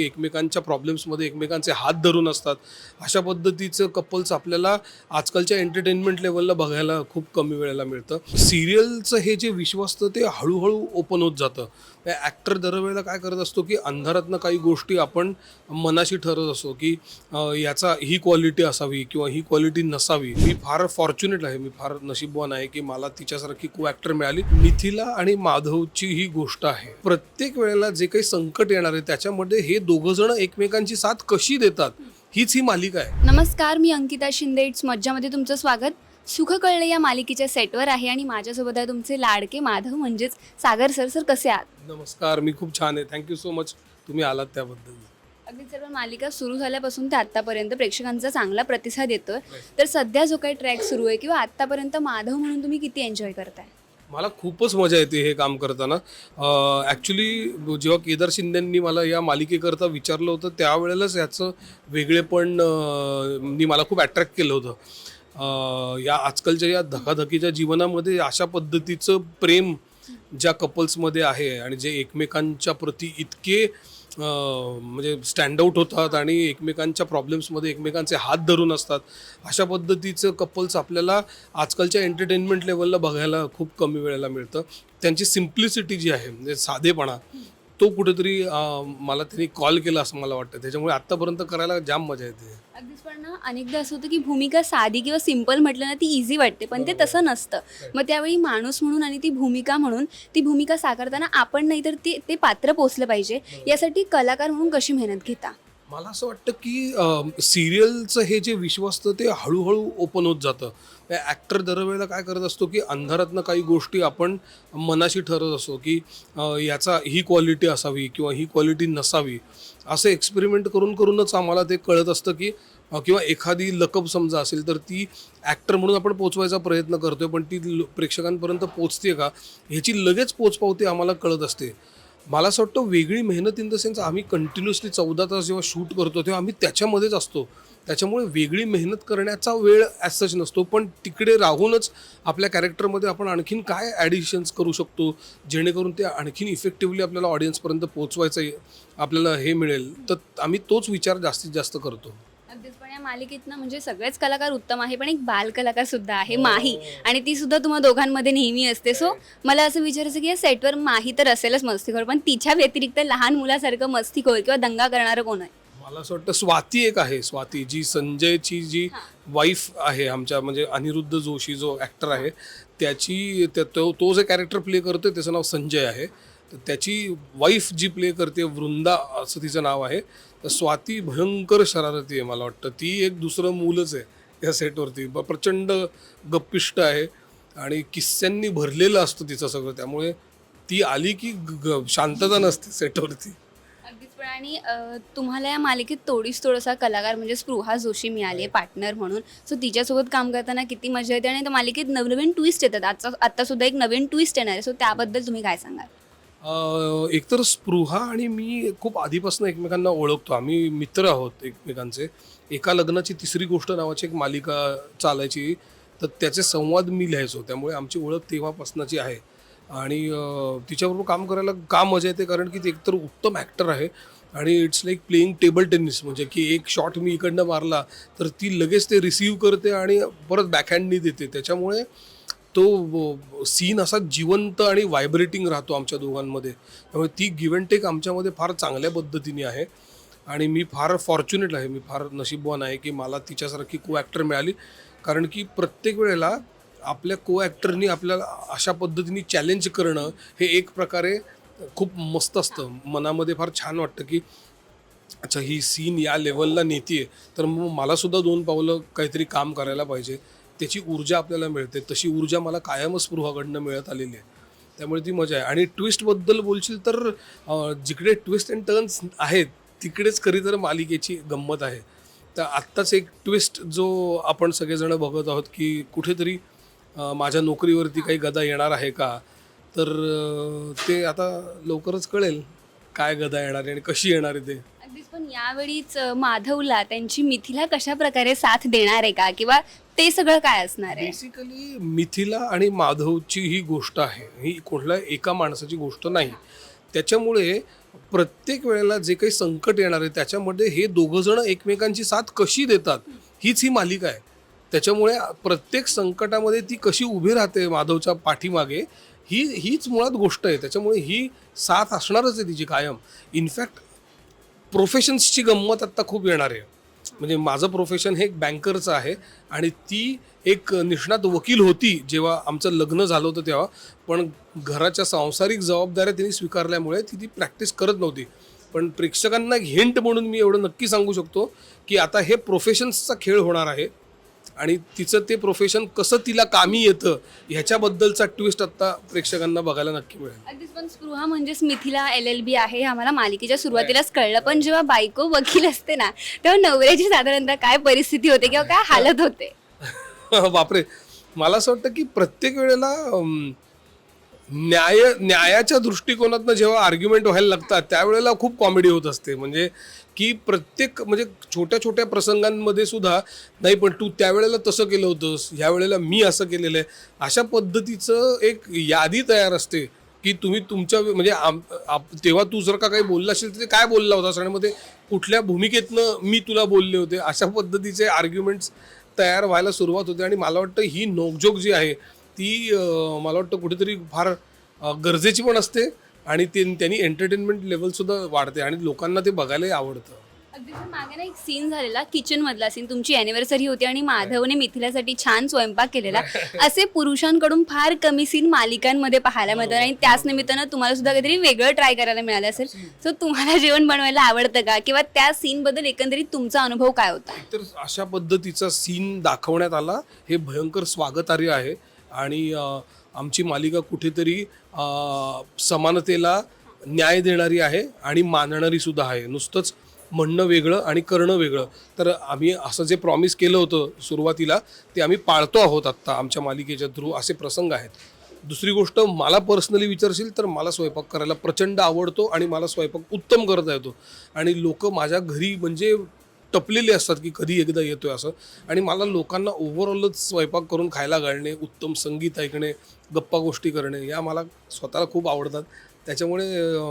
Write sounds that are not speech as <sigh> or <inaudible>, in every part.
एकमेकांच्या प्रॉब्लेम्समध्ये एकमेकांचे हात धरून असतात. अशा पद्धतीचं कपल्स आपल्याला आजकालच्या एंटरटेनमेंट लेवलला बघायला खूप कमी वेळेला मिळतं. सिरियलचं हे जे विश्व असतं ते हळूहळू ओपन होत जातं. ॲक्टर दरवेळेला काय करत असतो की अंधारातनं काही गोष्टी आपण मनाशी ठरत असतो की याचा ही क्वालिटी असावी किंवा ही क्वालिटी नसावी. मी फार फॉर्च्युनेट आहे. मी फार नशीबवान आहे की मला तिच्यासारखी को ॲक्टर मिळाली. मिथिला आणि माधवची ही गोष्ट आहे. प्रत्येक वेळेला जे काही संकट येणार आहे त्याच्यामध्ये हे दोघं जण एकमेकांची साथ कशी देतात हीच ही मालिका आहे. नमस्कार मी अंकिता शिंदे. इट्स मज्जामध्ये तुमचं स्वागत. सुख कळले या मालिकेच्या सेटवर आहे आणि माझ्यासोबत आहे तुमचे लाडके माधव म्हणजेच सागर सर. सर कसे आहात? नमस्कार मी खूप छान आहे. थँक्यू सो मच तुम्ही आलात त्याबद्दल. अगदी सर्व मालिका सुरू झाल्यापासून ते आत्तापर्यंत प्रेक्षकांचा चांगला प्रतिसाद येतोय. तर सध्या जो काही ट्रॅक सुरू आहे किंवा आत्तापर्यंत माधव म्हणून तुम्ही किती एन्जॉय करताय? मला खूपच मजा येते हे काम करताना. ॲक्च्युली जेव्हा केदार शिंदेंनी मला या मालिकेकरता विचारलं होतं त्यावेळेलाच याचं वेगळेपण नी मला खूप अट्रॅक्ट केलं होतं. या आजकालच्या या धकाधकीच्या जीवनामध्ये अशा पद्धतीचं प्रेम ज्या कपल्समध्ये आहे आणि जे एकमेकांच्या प्रती इतके म्हणजे स्टँड आऊट होतात आणि एकमेकांच्या प्रॉब्लेम्समध्ये एकमेकांचे हात धरून असतात अशा पद्धतीचं कपल्स आपल्याला आजकालच्या एंटरटेनमेंट लेवलला बघायला खूप कमी वेळेला मिळतं. त्यांची सिम्प्लिसिटी जी आहे म्हणजे साधेपणा तो कुठेतरी अं, मला त्यांनी कॉल केला असं मला वाटतं. त्याच्यामुळे आत्तापर्यंत करायला जाम मजा येते. अगदीच पण ना अनेकदा असं होतं की भूमिका साधी किंवा सिंपल म्हटलं ना ती इझी वाटते पण ते तसं नसतं. मग त्यावेळी माणूस म्हणून आणि ती भूमिका म्हणून ती भूमिका साकारताना आपण नाही तर ते ते पात्र पोचलं पाहिजे. यासाठी कलाकार म्हणून कशी मेहनत घेता? मला असं वाटतं की सिरियलचं हे जे विश्व असतं ते हळूहळू ओपन होत जातं. ॲक्टर दरवेळेला काय करत असतो की अंधारातनं काही गोष्टी आपण मनाशी ठरत असतो की याचा ही क्वालिटी असावी किंवा ही क्वालिटी नसावी. असं एक्सपेरिमेंट करून करूनच आम्हाला ते कळत असतं की किंवा एखादी लकब समजा असेल तर ती ॲक्टर म्हणून आपण पोचवायचा प्रयत्न करतोय पण ती प्रेक्षकांपर्यंत पोचते का? ह्याची लगेच पोचपावती आम्हाला कळत असते. मला असं वाटतं वेगळी मेहनत इन द सेन्स आम्ही कंटिन्युअसली चौदा तास जेव्हा शूट करतो तेव्हा आम्ही त्याच्यामध्येच असतो. त्याच्यामुळे वेगळी मेहनत करण्याचा वेळ ॲज सच नसतो. पण तिकडे राहूनच आपल्या कॅरेक्टरमध्ये आपण आणखीन काय ॲडिशन्स करू शकतो जेणेकरून ते आणखीन इफेक्टिव्हली आपल्याला ऑडियन्सपर्यंत पोचवायचं आपल्याला हे मिळेल. तर आम्ही तोच विचार जास्तीत जास्त करतो. अगदीच पण या मालिकेतनं म्हणजे सगळेच कलाकार उत्तम आहे पण एक बाल कलाकार सुद्धा आहे माही. आणि ती सुद्धा तुम्हा दोघांमध्ये नेहमी असते. सो मला असं विचारायचं की या सेटवर माही तर असेलच मस्तीखोर पण तिच्या व्यतिरिक्त लहान मुलासारखं मस्तीखोर किंवा दंगा करणारं कोण आहे? मला असं वाटतं स्वाती एक आहे. स्वाती जी संजयची जी वाईफ आहे आमच्या म्हणजे अनिरुद्ध जोशी जो ॲक्टर आहे त्याची त्या- तो तो जे कॅरेक्टर प्ले करतोय. त्याचं नाव संजय आहे. तर त्याची वाईफ जी प्ले करते वृंदा असं तिचं नाव आहे तर स्वाती भयंकर शरारती आहे मला वाटतं. ती एक दुसरं मूलच आहे या सेटवरती ब- प्रचंड गप्पिष्ट आहे आणि किस्स्यांनी भरलेलं असतं तिचं सगळं. त्यामुळे ती आली की शांतता नसते सेटवरती अगदीच पण आणि तुम्हाला या मालिकेत तोडीस तोडसा कलाकार म्हणजे स्पृहा जोशी मिळाली पार्टनर म्हणून. सो तिच्यासोबत काम करताना किती मजा येते आणि त्या मालिकेत नवनवीन ट्विस्ट येतात. आजचा आत्ता सुद्धा एक नवीन ट्विस्ट येणार आहे. सो त्याबद्दल तुम्ही काय सांगाल? एकतर स्पृहा आणि मी खूप आधीपासून एकमेकांना ओळखतो. आम्ही मित्र आहोत एकमेकांचे. एका लग्नाची तिसरी गोष्ट नावाची एक मालिका चालायची तर त्याचे संवाद मी लिहायचो. त्यामुळे आमची ओळख तेव्हापासूनची आहे. आणि तिच्याबरोबर काम करायला का मजा येते? कारण की ती एकतर उत्तम ॲक्टर आहे आणि it's like playing table tennis म्हणजे की एक शॉट मी इकडनं मारला तर ती लगेच ते रिसीव करते आणि परत बॅकहँडनी देते. त्याच्यामुळे तो सीन असा जिवंत आणि व्हायब्रेटिंग राहतो आमच्या दोघांमध्ये. त्यामुळे ती गिव्ह अँड टेक आमच्यामध्ये फार चांगल्या पद्धतीने आहे. आणि मी फार फॉर्च्युनेट आहे. मी फार नशीबवान आहे की मला तिच्यासारखी को ॲक्टर मिळाली. कारण की प्रत्येक वेळेला आपल्या को ॲक्टरनी आपल्याला अशा पद्धतीने चॅलेंज करणं हे एक प्रकारे खूप मस्त असतं. मनामध्ये फार छान वाटतं की अच्छा ही सीन या लेवलला नेतीये. तर मग मलासुद्धा दोन पावलं काहीतरी काम करायला पाहिजे. त्याची ऊर्जा आपल्याला मिळते. तशी ऊर्जा मला कायमच स्पृहाकडनं मिळत आलेली आहे. त्यामुळे ती मजा आहे. आणि ट्विस्टबद्दल बोलशील तर जिकडे ट्विस्ट अँड टर्न्स आहेत तिकडेच खरी तर मालिकेची गंमत आहे. तर आत्ताच एक ट्विस्ट जो आपण सगळेजण बघत आहोत की कुठेतरी माझ्या नोकरीवरती काही गदा येणार आहे का? तर ते आता लवकरच कळेल काय गदा येणार आहे आणि कशी येणार आहे ते. अगदीच पण यावेळीच माधवला त्यांची मिथिला कशा प्रकारे साथ देणार आहे का? किंवा ते सगळं काय असणार आहे? बेसिकली मिथिला आणि माधवची ही गोष्ट आहे. ही कुठल्या एका माणसाची गोष्ट नाही. त्याच्यामुळे प्रत्येक वेळेला जे काही संकट येणार आहे त्याच्यामध्ये हे दोघं जण एकमेकांची साथ कशी देतात हीच ही मालिका आहे. त्याच्यामुळे प्रत्येक संकटामध्ये ती कशी उभी राहते माधवच्या पाठीमागे ही हीच मुळात गोष्ट आहे. त्याच्यामुळे ही साथ असणारच आहे तिची कायम. इनफॅक्ट प्रोफेशन्सची गंमत आत्ता खूप येणार आहे. म्हणजे माझं प्रोफेशन हे एक बँकरचं आहे आणि ती एक निष्णात वकील होती जेव्हा आमचं लग्न झालं होतं तेव्हा. पण घराच्या सांसारिक जबाबदाऱ्या तिने स्वीकारल्यामुळे ती ती प्रॅक्टिस करत नव्हती. पण प्रेक्षकांना एक हिंट म्हणून मी एवढं नक्की सांगू शकतो की आता हे प्रोफेशन्सचा खेळ होणार आहे. आणि तिचं ते प्रोफेशन कसं तिला कामी येतं ह्याच्याबद्दलचा ट्विस्ट आत्ता प्रेक्षकांना बघायला नक्की मिळेल. अगदीच पण स्पृहा म्हणजेच मिथिला एल एल बी आहे हे आम्हाला मालिकेच्या सुरुवातीलाच कळलं. पण जेव्हा बायको वकील असते ना तेव्हा नवऱ्याची साधारणतः काय परिस्थिती होते किंवा काय हालत होते? <laughs> बापरे! मला असं वाटतं की प्रत्येक वेळेला अम, न्याय न्यायाच्या दृष्टिकोनातनं जेव्हा आर्ग्युमेंट व्हायला लागतात त्यावेळेला खूप कॉमेडी होत असते. म्हणजे की प्रत्येक म्हणजे छोट्या छोट्या प्रसंगांमध्ये सुद्धा नाही पण तू त्यावेळेला तसं केलं होतंस ह्या वेळेला मी असं केलेलं आहे. अशा पद्धतीचं एक यादी तयार असते की तुम्ही तुमच्या म्हणजे आम- आप- तेव्हा तू जर का काही बोलला असेल तर ते काय बोलला होतास आणि मग ते कुठल्या भूमिकेतनं मी तुला बोलले होते? अशा पद्धतीचे आर्ग्युमेंट्स तयार व्हायला सुरुवात होते. आणि मला वाटतं ही नोकझोक जी आहे ती मला वाटतं कुठेतरी फार गरजेची पण असते आणि ते त्यांनी एंटरटेनमेंट लेवल सुद्धा वाढते आणि लोकांना ते बघायलाही आवडतं. मागे ना एक सीन झालेला किचन मधला सीन. तुमची अॅनिव्हर्सरी होती आणि माधवने मिथिलासाठी छान स्वयंपाक केलेला. <laughs> असे पुरुषांकडून फार कमी सीन मालिकांमध्ये पाहायला मिळतात आणि त्याच निमित्तानं तुम्हाला सुद्धा काहीतरी वेगळं ट्राय करायला मिळालं असेल. सो तुम्हाला जेवण बनवायला आवडतं का? किंवा त्या सीन बद्दल एकंदरीत तुमचा अनुभव काय होता? तर अशा पद्धतीचा सीन दाखवण्यात आला. हे भयंकर स्वागतार्ह आहे. आणि आमची मालिका कुठेतरी समानतेला न्याय देणारी आहे आणि मानणारी सुद्धा आहे. नुसतंच म्हणणं वेगळं आणि करणं वेगळं. तर आम्ही असं जे प्रॉमिस केलं होतं सुरुवातीला ते आम्ही पाळतो आहोत आत्ता आमच्या मालिकेच्या थ्रू असे प्रसंग आहेत. दुसरी गोष्ट मला पर्सनली विचारशील तर मला स्वयंपाक करायला प्रचंड आवडतो आणि मला स्वयंपाक उत्तम करता येतो. आणि लोक माझ्या घरी म्हणजे टपलेले असतात की कधी एकदा येतोय असं. आणि मला लोकांना ओव्हरऑलच स्वयंपाक करून खायला घालणे उत्तम संगीत ऐकणे गप्पा गोष्टी करणे या मला स्वतःला खूप आवडतात. त्याच्यामुळे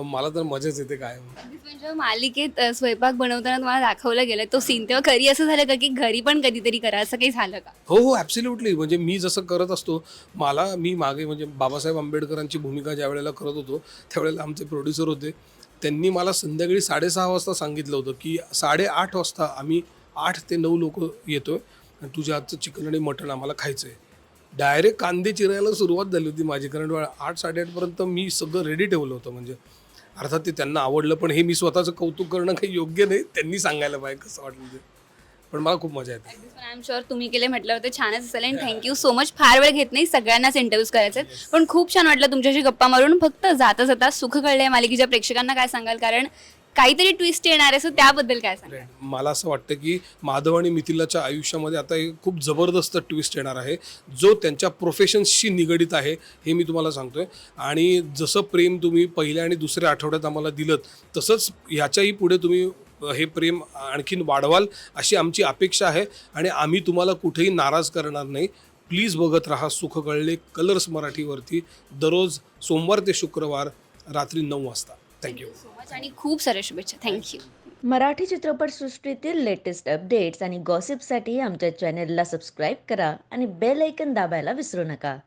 मला तर मजाच येते काय. जेव्हा मालिकेत स्वयंपाक बनवताना तुम्हाला दाखवलं गेलं तो सीन तेव्हा घरी असं झालं का की घरी पण कधीतरी करा असं काही झालं का? हो हो ॲब्सल्युटली म्हणजे मी जसं करत असतो मला मी मागे म्हणजे बाबासाहेब आंबेडकरांची भूमिका ज्या वेळेला करत होतो त्यावेळेला आमचे प्रोड्युसर होते. त्यांनी मला संध्याकाळी साडेसहा वाजता सांगितलं होतं की साडेआठ वाजता आम्ही आठ ते नऊ लोक येतो आणि तुझ्या आजचं चिकन आणि मटण आम्हाला खायचं आहे डायरेक्ट कांदे चिरायला सुरुवात झाली होती माझी कारण आठ साडेआठपर्यंत मी सगळं रेडी ठेवलं होतं. म्हणजे अर्थात ते त्यांना आवडलं पण हे मी स्वतःचं कौतुक करणं काही योग्य नाही त्यांनी सांगायला पाहिजे कसं वाटलं ते? पण मला खूप मजा येते. आय एम शुअर तुम्ही केले म्हटल्यावर ते छानच असेल आणि थँक्यू सो मच फार वेळ घेत नाही सगळ्यांनाच इंटरव्ह्यूज करायचे. आहेत. पण खूप छान वाटलं तुमच्याशी गप्पा मारून. फक्त जाता जाता सुख कळले मालिकेच्या प्रेक्षकांना काय सांगाल? कारण काहीतरी ट्विस्ट येणार आहे सो त्याबद्दल काय सांगाल? मला असं वाटतं की माधव आणि मिथिलाच्या आयुष्यामध्ये आता एक खूप जबरदस्त ट्विस्ट येणार आहे. जो त्यांच्या प्रोफेशन्सशी निगडीत आहे हे मी तुम्हाला सांगतोय. आणि जसं प्रेम तुम्ही पहिल्या आणि दुसऱ्या आठवड्यात आम्हाला दिलं तसंच ह्याच्याही पुढे तुम्ही हे प्रेम आणखीन वाढवाल अशी आमची अपेक्षा आहे आणि आम्ही तुम्हाला कुठेही नाराज करणार नाही. प्लीज बघत राहा सुख कळले कलर्स मराठीवरती. दररोज सोमवार ते शुक्रवार रात्री नऊ वाजता. थँक्यू सो मच आणि खूप साऱ्या शुभेच्छा. थँक्यू मराठी चित्रपटसृष्टीतील लेटेस्ट अपडेट्स आणि गॉसिपसाठी आमच्या चॅनेलला सबस्क्राईब करा आणि बेल ऐकन दाबायला विसरू नका.